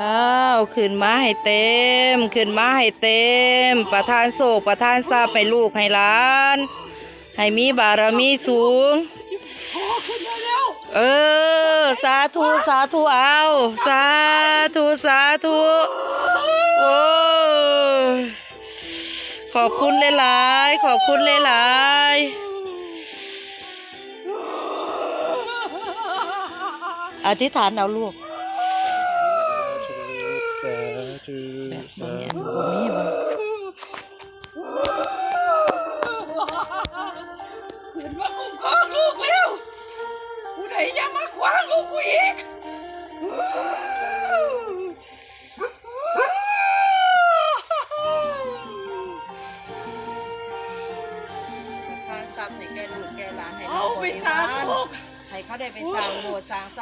อ้าวขึ้นมาให้เต็ม ขึ้นมาให้เต็ม ประทานโศกประทานทราบให้ลูกให้หลาน ให้มีบารมีสูง เออ สาธุ สาธุเอา สาธุ สาธุโอ้ขอบคุณหลายๆขอบคุณหลายๆอธิษฐานเอาลูก แบบนมีขืาคุ้มคองลูกแไอ้ใดจมาขวางลูกกูอีกข้าซ้ำให้แกลูกแกหลานให้เอาไปสร้กให้เขาได้ไปสร้างโบสถ์สร้าง